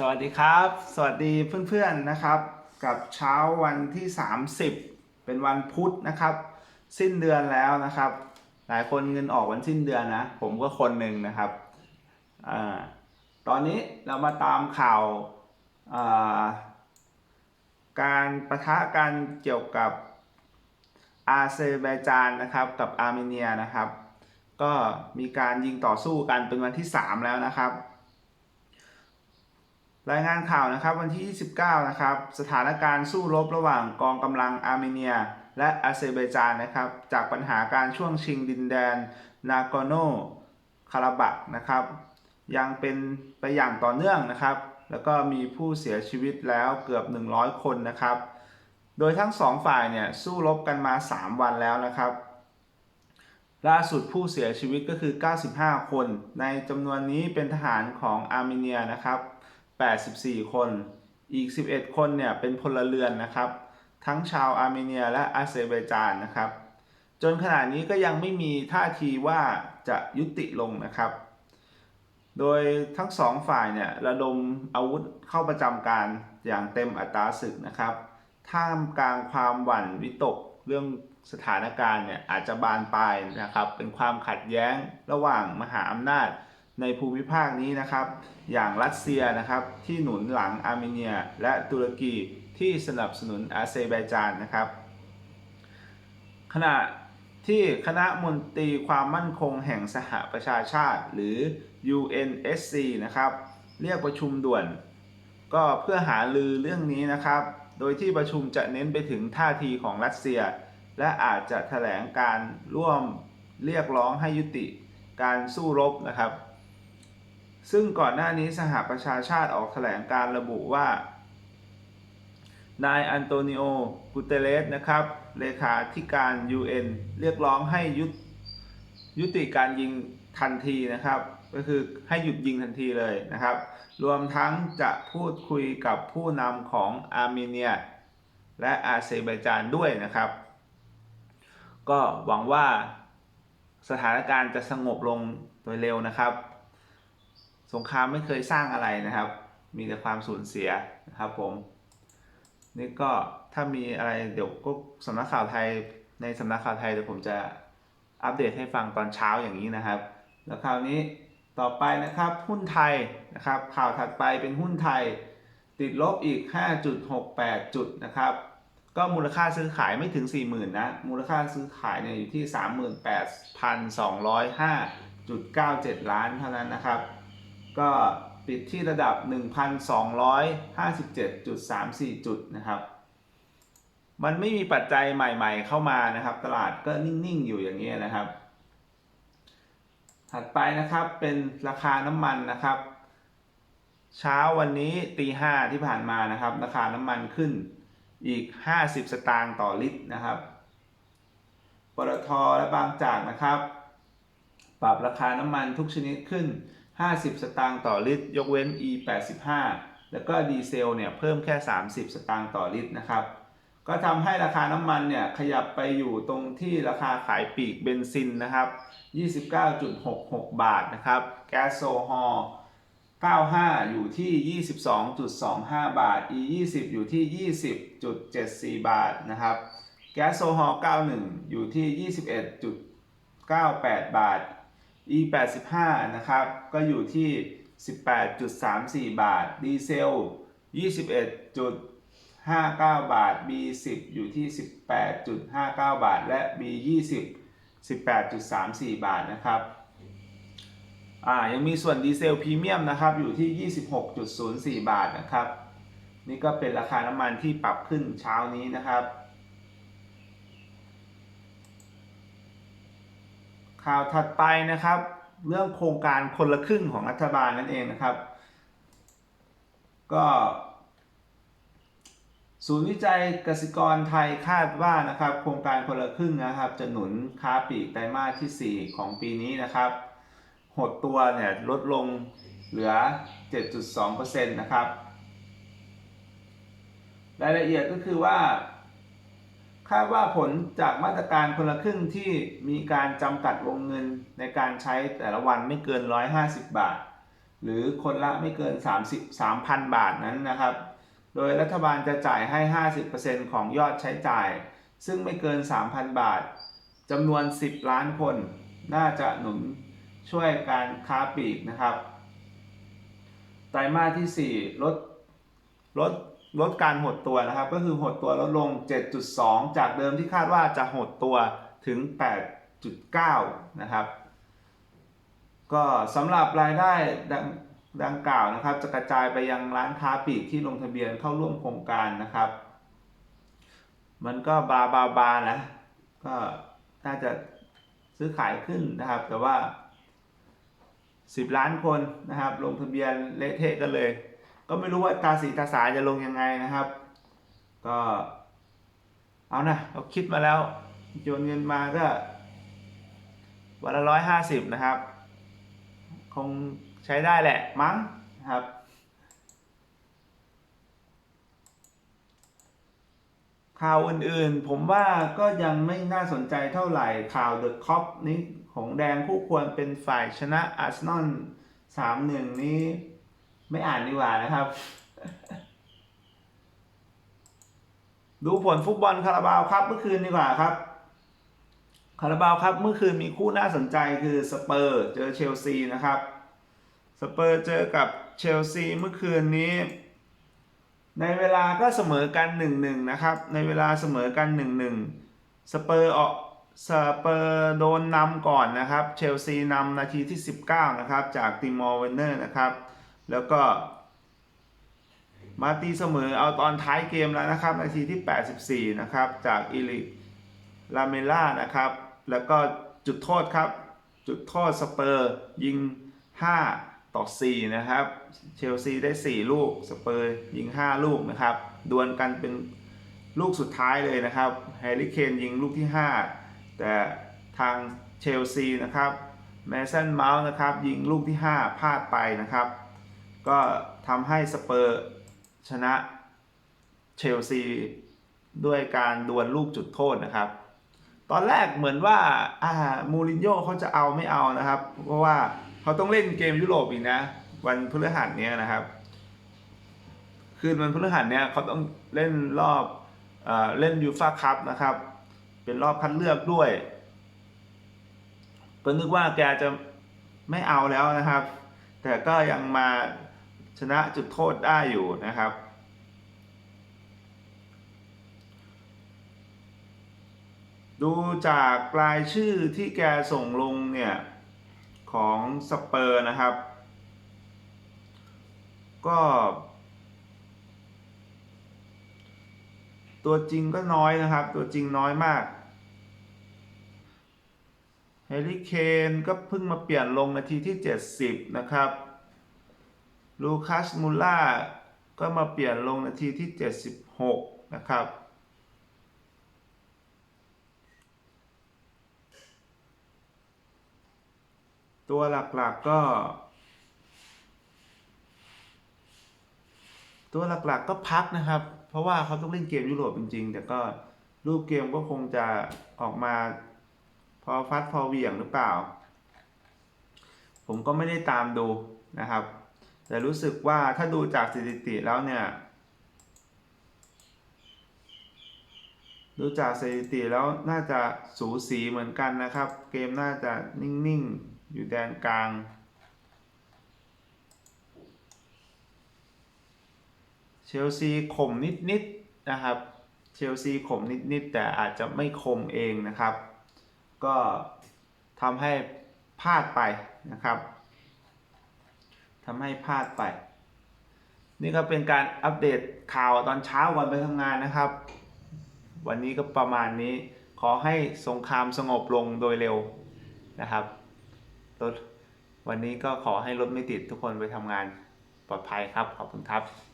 สวัสดีครับ สวัสดีเพื่อนๆนะครับ กับเช้าวันที่ 30 เป็นวันพุธนะครับ สิ้นเดือนแล้วนะครับ หลายคนเงินออกวันสิ้นเดือนนะ ผมก็คนหนึ่งนะครับอตอนนี้เรามาตามข่าวการประทะกันเกี่ยวกับอาเซอร์ไบจานนะครับกับอาร์เมเนียนะครับ ก็มีการยิงต่อสู้กันเป็นวันที่ 3 แล้วนะครับ รายงานข่าวนะครับวันที่ 29 นะครับ สถานการณ์สู้รบระหว่างกองกำลังอาร์เมเนีย และอาเซอร์ไบจานนะครับ จากปัญหาการช่วงชิงดินแดน นากโนคาราบักนะครับ ยังเป็นไปอย่างต่อเนื่องนะครับ แล้วก็มีผู้เสียชีวิตแล้วเกือบ 100 คนนะครับ โดยทั้งสองฝ่ายเนี่ยสู้รบกันมา 3 วันแล้วนะครับ ล่าสุดผู้เสียชีวิตก็คือ 95 คน ในจำนวนนี้เป็นทหารของอาร์เมเนียนะครับ 84 คน อีก 11 คนเนี่ยเป็นพลเรือนนะครับ ทั้งชาวอาร์เมเนียและอาเซอร์ไบจานนะครับ จนขณะนี้ก็ยังไม่มีท่าทีว่าจะยุติลงนะครับ โดยทั้งสองฝ่ายเนี่ยระดมอาวุธเข้าประจำการอย่างเต็มอัตราศึกนะครับ ท่ามกลางความหวั่นวิตกเรื่องสถานการณ์เนี่ยอาจจะบานปลายนะครับ เป็นความขัดแย้งระหว่างมหาอำนาจ ในภูมิภาคนี้นะครับ อย่างรัสเซียนะครับที่หนุนหลังอาร์เมเนีย และตุรกีที่สนับสนุนอาเซอร์ไบจานนะครับ ขณะที่คณะมนตรีความมั่นคงแห่งสหประชาชาติ หรือ UNSC นะครับเรียกประชุมด่วน ก็เพื่อหาลือเรื่องนี้นะครับ โดยที่ประชุมจะเน้นไปถึงท่าทีของรัสเซีย และอาจจะแถลงการร่วมเรียกร้องให้ยุติการสู้รบนะครับ ซึ่งก่อนหน้านี้สหประชาชาติออกแถลงการระบุว่า นายอันโตนิโอกุเตเลส นะครับ เลขาธิการ UN เรียกร้องให้ยุตยุติการยิงทันทีนะครับ ก็คือให้หยุดยิงทันทีเลยนะครับ รวมทั้งจะพูดคุยกับผู้นำของอาร์เมเนีย และอาเซอร์ไบจานด้วยนะครับ ก็หวังว่าสถานการณ์จะสงบลงโดยเร็วนะครับ สงครามไม่เคยสร้างอะไรนะครับ มีแต่ความสูญเสียนะครับผม นี่ก็ถ้ามีอะไรเดี๋ยวก็สำนักข่าวไทยในสำนักข่าวไทยเดี๋ยวผมจะอัปเดตให้ฟังตอนเช้าอย่างนี้นะครับ แล้วคราวนี้ต่อไปนะครับหุ้นไทยนะครับข่าวถัดไปเป็นหุ้นไทย ติดลบอีก 5.68 จุดนะครับ ก็มูลค่าซื้อขายไม่ถึง 40,000นะ มูลค่าซื้อขายเนี่ยอยู่ที่ 38,205.97 ล้านเท่านั้นนะครับ ก็ปิดที่ระดับ 1,257.34 จุดนะครับ มันไม่มีปัจจัยใหม่ๆเข้ามานะครับ ตลาดก็นิ่ง ๆ อยู่อย่างนี้ยนะครับ ถัดไปนะครับเป็นราคาน้ำมันนะครับ เช้าวันนี้ตีห้าที่ผ่านมานะครับ ราคาน้ำมันขึ้นอีก 50 สตางค์ต่อลิตรนะครับปตทและบางจากนะครับ ปรับราคาน้ำมันทุกชนิดขึ้น 50 สตางค์ต่อลิตร ยกเว้น E 85แล้วก็ดีเซลเนี่ยเพิ่มแค่ 30 สตางค์ต่อลิตรนะครับ ก็ทำให้ราคาน้ำมันเนี่ยขยับไปอยู่ตรงที่ราคาขายปีกเบนซินนะครับ 29.66 บาทนะครับ แก๊สโซฮอล์95 อยู่ที่ 22.25 บาท E 20อยู่ที่ 20.74 บาทนะครับ แก๊สโซฮอล์91 อยู่ที่ 21.98 บาท E 85นะครับ ก็อยู่ที่ 18.34 บาท ดีเซล 21.59 บาท B 10 อยู่ที่ 18.59 บาท และ B 20 18.34 บาทนะครับอ่ายังมีส่วนดีเซลพรีเมียมนะครับ อยู่ที่ 26.04 บาทนะครับ นี่ก็เป็นราคาน้ำมันที่ปรับขึ้นเช้านี้นะครับ ข่าวถัดไปนะครับ เรื่องโครงการคนละครึ่งของรัฐบาลนั่นเองนะครับ ก็ศูนย์วิจัยกสิกรไทยคาดว่านะครับ โครงการคนละครึ่งนะครับ จะหนุนค้าปลีกไตรมาสที่ 4 ของปีนี้นะครับ หดตัวเนี่ยลดลงเหลือ 7.2%นะครับ รายละเอียดก็คือว่า คาดว่าผลจากมาตรการคนละครึ่งที่มีการจำกัดวงเงินในการใช้แต่ละวันไม่เกิน 150 บาท หรือคนละไม่เกิน 30 3,000 บาทนั้นนะครับ โดยรัฐบาลจะจ่ายให้ 50%ของยอดใช้จ่าย ซึ่งไม่เกิน 3,000 บาทจำนวน 10 ล้านคน น่าจะหนุนช่วยการค้าปลีกนะครับ ไตรมาสที่ 4 ลดลด ลดการหดตัวนะครับ ก็คือหดตัวลดลง 7.2 จากเดิมที่คาดว่าจะหดตัวถึง 8.9 นะครับ ก็สำหรับรายได้ดังดังกล่าวนะครับ จะกระจายไปยังร้านค้าปลีกที่ลงทะเบียนเข้าร่วมโครงการนะครับ มันก็บาบาบานะ ก็น่าจะซื้อขายขึ้นนะครับ แต่ว่า 10 ล้านคนนะครับ ลงทะเบียนเละเทะกันเลย ก็ไม่รู้ว่าตาสีตาสาจะลงยังไงนะครับ ก็ เอานะเราคิดมาแล้วโยนเงินมาก็ วันละร้อยห้าสิบนะครับ คงใช้ได้แหละมั้งนะครับข่าวอื่นๆ ผมว่าก็ยังไม่น่าสนใจเท่าไหร่ข่าวเดอะคอปนี้ของแดงคู่ควรเป็นฝ่ายชนะอาร์เซนอลสามหนึ่งนี้ ไม่อ่านดีกว่านะครับ ดูผลฟุตบอลคาราบาวครับเมื่อคืนดีกว่าครับ คาราบาวครับเมื่อคืนมีคู่น่าสนใจคือสเปอร์เจอเชลซีนะครับสเปอร์เจอกับเชลซีเมื่อคืนนี้ ในเวลาก็เสมอกัน1นหนึ่งนะครับ ในเวลาเสมอกัน1นหนึ่งสเปอร์ออกสเปอร์โดนนำก่อนนะครับ เชลซีนำนาทีที่ 19 นะครับ จากติมอร์เวนเนอร์นะครับ แล้วก็ มาตีเสมอเอาตอนท้ายเกมแล้วนะครับ นาทีที่ 84 นะครับ จากอิลิลาเมล่านะครับ แล้วก็จุดโทษครับ จุดโทษสเปอร์ยิง 5 ต่อ 4 นะครับ เชลซีได้ 4 ลูก สเปอร์ยิง 5 ลูกนะครับ ดวลกันเป็นลูกสุดท้ายเลยนะครับแฮร์รี่เคนยิงลูกที่ 5 แต่ทางเชลซีนะครับแมสันเมาส์นะครับ ยิงลูกที่ 5 พลาดไปนะครับ ก็ทำให้สเปอร์ชนะเชลซีด้วยการดวลลูกจุดโทษนะครับ ตอนแรกเหมือนว่าอ่ามูรินโญ่เขาจะเอาไม่เอานะครับ เพราะว่าเขาต้องเล่นเกมยุโรปอีกนะ วันพฤหัสเนี้ยนะครับ คืนวันพฤหัสเนี้ยเขาต้องเล่นรอบเอ่อเล่นยูฟ่าคัพนะครับ เป็นรอบคัดเลือกด้วย ก็นึกว่าแกจะไม่เอาแล้วนะครับ แต่ก็ยังมา ชนะจุดโทษได้อยู่นะครับ ดูจากรายชื่อที่แกส่งลงเนี่ย ของสเปอร์นะครับ ก็ ตัวจริงก็น้อยนะครับ ตัวจริงน้อยมากเฮลิเคนก็เพิ่งมาเปลี่ยนลงนาทีที่ 70 นะครับ ลูคัสมูล่าก็มาเปลี่ยนลงนาทีที่ 76 นะครับ ตัวหลักๆก็ตัวหลักๆก็พักนะครับ เพราะว่าเขาต้องเล่นเกมยุโรปจริง ๆ แต่ก็รูปเกมก็คงจะออกมาพอฟัดพอเวียงหรือเปล่า ผมก็ไม่ได้ตามดูนะครับ แต่รู้สึกว่าถ้าดูจากสถิติแล้วเนี่ย ดูจากสถิติแล้วน่าจะสูสีเหมือนกันนะครับ เกมน่าจะนิ่งๆ อยู่แดนกลางเชลซีข่มนิดๆนะครับ เชลซีข่มนิดๆแต่อาจจะไม่คมเองนะครับ ก็ทำให้พลาดไปนะครับ ทำให้พลาดไป นี่ก็เป็นการอัปเดตข่าวตอนเช้าวันไปทำงานนะครับ วันนี้ก็ประมาณนี้ขอให้สงครามสงบลงโดยเร็วนะครับรถวันนี้ก็ขอให้รถไม่ติดทุกคนไปทำงานปลอดภัยครับ ขอบคุณครับ